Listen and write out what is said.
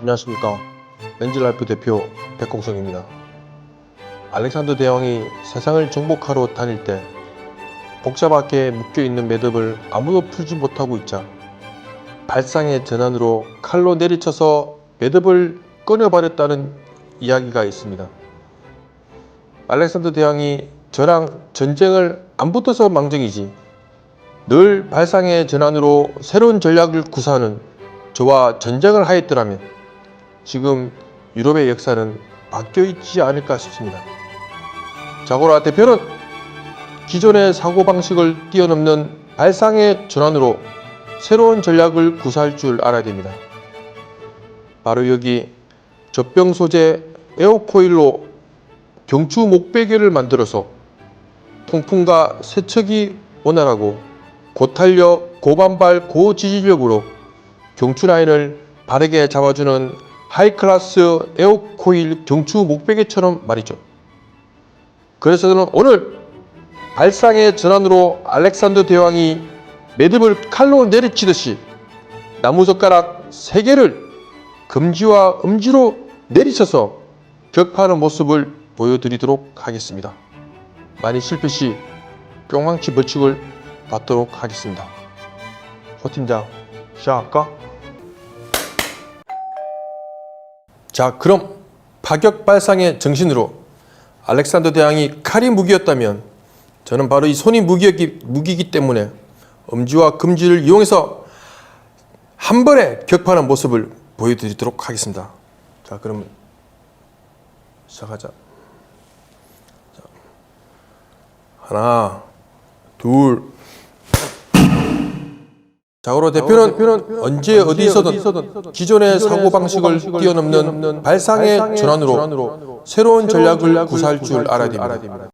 안녕하십니까. 렌즈라이프 대표 백공성입니다. 알렉산더 대왕이 세상을 정복하러 다닐 때 밖에 묶여있는 매듭을 아무도 풀지 못하고 있자 발상의 전환으로 칼로 내리쳐서 매듭을 끊어버렸다는 이야기가 있습니다. 알렉산더 대왕이 저랑 전쟁을 안 붙어서 망정이지 늘 발상의 전환으로 새로운 전략을 구사하는 저와 전쟁을 하였더라면 지금 유럽의 역사는 바뀌어 있지 않을까 싶습니다. 자고라 대표는 기존의 사고방식을 뛰어넘는 발상의 전환으로 새로운 전략을 구사할 줄 알아야 됩니다. 바로 여기 젖병 소재 에어코일로 경추 목베개를 만들어서 통풍과 세척이 원활하고 고탄력, 고반발, 고지질력으로 경추 라인을 바르게 잡아주는 하이클래스 에어코일 경추 목베개처럼 말이죠. 그래서 저는 오늘 발상의 전환으로 알렉산더 대왕이 매듭을 칼로 내리치듯이 나무젓가락 세 개를 금지와 음지로 내리쳐서 격파하는 모습을 보여드리도록 하겠습니다. 만일 실패 시 뿅망치 벌칙을 받도록 하겠습니다. 호 팀장 시작할까? 자 그럼 파격 발상의 정신으로 알렉산더 대왕이 칼이 무기였다면 저는 바로 이 손이 무기였기, 무기이기 때문에 엄지와 금지를 이용해서 한 번에 격파하는 모습을 보여드리도록 하겠습니다. 자 그럼 시작하자. 자, 하나, 둘. 자고로 대표는, 언제 어디서든 기존의 사고 방식을 뛰어넘는 발상의 전환으로 새로운 전략을 구사할 줄 알아야 됩니다.